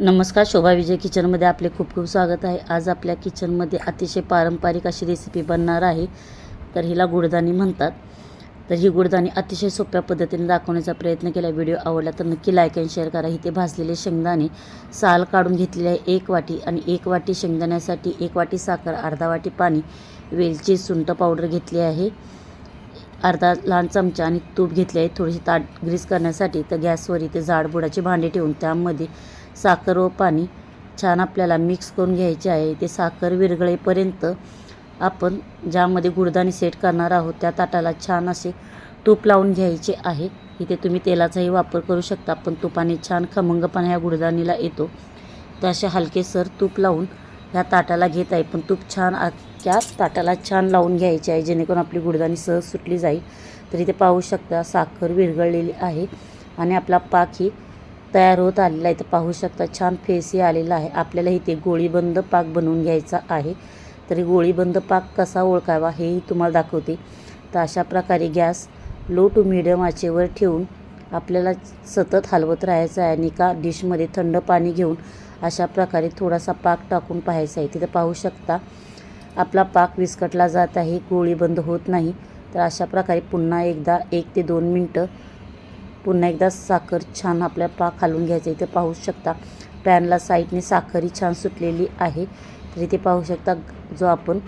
नमस्कार शोभा विजय किचनमध्ये आपले खूप खूप स्वागत आहे. आज आपल्या किचनमध्ये अतिशय पारंपरिक अशी रेसिपी बनणार आहे. तर हिला गुडदाणी म्हणतात. तर ही गुडदाणी अतिशय सोप्या पद्धतीने दाखवण्याचा प्रयत्न केला. व्हिडिओ आवडला तर नक्की लाईक अँड शेअर करा. इथे भाजलेले शेंगदाणे साल काढून घेतलेले आहे एक वाटी आणि एक वाटी शेंगदाण्यासाठी एक वाटी साखर अर्धा वाटी पाणी वेलची सुंट पावडर घेतली आहे. अर्धा लहान चमचा आणि तूप घेतले आहे. थोडीशी ताट ग्रीस करण्यासाठी तर गॅसवर इथे जाडबुडाचे भांडे ठेवून त्यामध्ये साखर व पाणी छान आपल्याला मिक्स करून घ्यायचे आहे. ते साखर विरघळेपर्यंत आपण ज्यामध्ये गुडदाणी सेट करणार आहोत त्या ताटाला छान असे तूप लावून घ्यायचे आहे. इथे तुम्ही तेलाचाही वापर करू शकता पण तुपाने छान खमंगपणा ह्या गुडदाणीला येतो. तर असे हलकेसर तूप लावून ह्या ताटाला घेत आहे. पण तूप छान त्याच ताटाला छान लावून घ्यायची आहे जेणेकरून आपली गुडदाणी सहज सुटली जाईल. तर इथे पाहू शकता साखर विरघळलेली आहे आणि आपला पाक ही तयार होत आलेला आहे. तर पाहू शकता छान फेसी आलेला आहे. आपल्याला इथे गोळीबंद पाक बनवून घ्यायचा आहे. तरी गोळीबंद पाक कसा ओळखावा हेही तुम्हाला दाखवते. तर अशा प्रकारे गॅस लो टू मिडियम आचेवर ठेवून आपल्याला सतत हलवत राहायचं आहे आणि का डिशमध्ये थंड पाणी घेऊन अशा प्रकारे थोडासा पाक टाकून पाहायचा आहे. तिथं पाहू शकता आपला पाक विस्कटला जात आहे गोळी बंद होत नाही. तर अशा प्रकारे पुन्हा एकदा एक ते दोन मिनटं पुन्हा एकदा साखर छान आपल्या पाक घालून घ्यायचं इथे पाहू शकता पॅनला साईडने साखरही छान सुटलेली आहे. तर इथे पाहू शकता जो आपण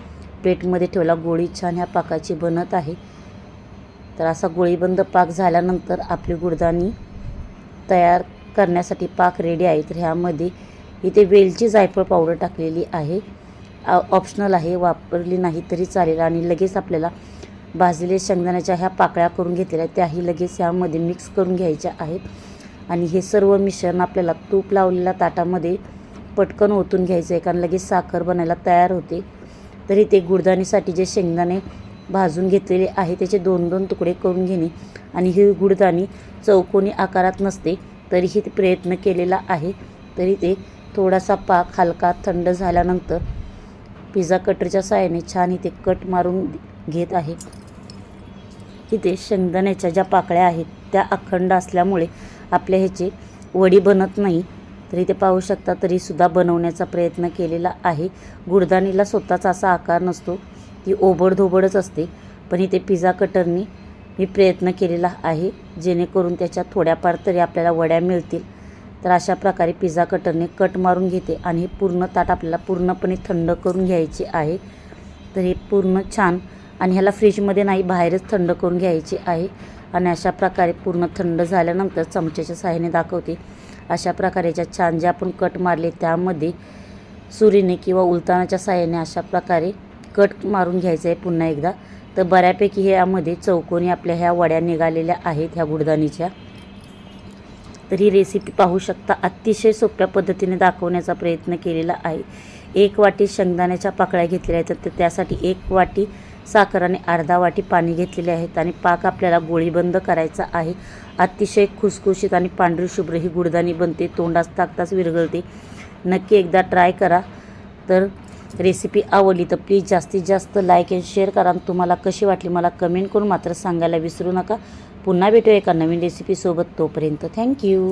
प्लेटमध्ये ठेवला गोळी छान ह्या पाकाची बनत आहे. तर असा गोळीबंद पाक झाल्यानंतर आपली गुडदाणी तयार करण्यासाठी पाक रेडी आहे. तर ह्यामध्ये इथे वेलची जायफळ पावडर टाकलेली आहे. ऑप्शनल आहे वापरली नाही तरी चालेल आणि लगेच आपल्याला भाजलेल्या शेंगदाण्याच्या ह्या पाकळ्या करून घेतलेल्या त्याही लगेच ह्यामध्ये मिक्स करून घ्यायच्या आहेत. आणि हे सर्व मिश्रण आपल्याला तूप लावलेल्या ताटामध्ये पटकन ओतून घ्यायचं आहे कारण लगेच साखर बनायला तयार होते. तरी ते गुडदाणीसाठी जे शेंगदाणे भाजून घेतलेले आहे त्याचे दोन दोन तुकडे करून घेणे. आणि ही गुडदाणी चौकोनी आकारात नसते तरीही ते प्रयत्न केलेला आहे. तरी ते थोडासा पाक हलका थंड झाल्यानंतर पिझ्झा कटरच्या साहाय्याने छान इथे कट मारून घेत आहे. इथे शेंगदाण्याच्या ज्या पाकळ्या आहेत त्या अखंड असल्यामुळे आपल्या ह्याचे वडी बनत नाही. तरी ते पाहू शकता तरीसुद्धा बनवण्याचा प्रयत्न केलेला आहे. गुडदाणीला स्वतःचा असा आकार नसतो ती ओबडधोबडच असते पण इथे पिझ्झा कटरनी मी प्रयत्न केलेला आहे जेणेकरून त्याच्या थोड्याफार तरी आपल्याला वड्या मिळतील. तर अशा प्रकारे पिझ्झा कटरने कट मारून घेते आणि हे पूर्ण ताट आपल्याला पूर्णपणे थंड करून घ्यायचे आहे. तर हे पूर्ण छान आणि ह्याला फ्रीजमध्ये नाही बाहेरच थंड करून घ्यायचे आहे. आणि अशा प्रकारे पूर्ण थंड झाल्यानंतर चमच्याच्या सहाय्याने दाखवते. अशा प्रकारेच्या छान जे आपण कट मारले त्यामध्ये सुरीने किंवा उलतानाच्या सहाय्याने अशा प्रकारे कट मारून घ्यायचं आहे पुन्हा एकदा. तर बऱ्यापैकी ह्यामध्ये चौकोनी आपल्या ह्या वड्या निघालेल्या आहेत ह्या गुडदाणीच्या. तर ही रेसिपी पाहू शकता. अतिशय सोप्या पद्धतीने दाखवण्याचा प्रयत्न केलेला आहे. एक वाटी शेंगदाण्याच्या पाकळ्या घेतलेल्या आहेत. तर त्यासाठी एक वाटी साखर आणि अर्धा वाटी पाणी घेतलेले आहेत आणि पाक आपल्याला गोळीबंद करायचा आहे. अतिशय खुसखुशीत आणि पांढरी शुभ्र ही गुडदाणी बनते. तोंडास ताकताच विरघळते. नक्की एकदा ट्राय करा. तर रेसिपी आवडली तर प्लीज जास्तीत जास्त लाईक अँड शेअर करा. आणि तुम्हाला कशी वाटली मला कमेंट करून मात्र सांगायला विसरू नका. पुन्हा भेटूया एका नवीन रेसिपीसोबत तोपर्यंत थँक्यू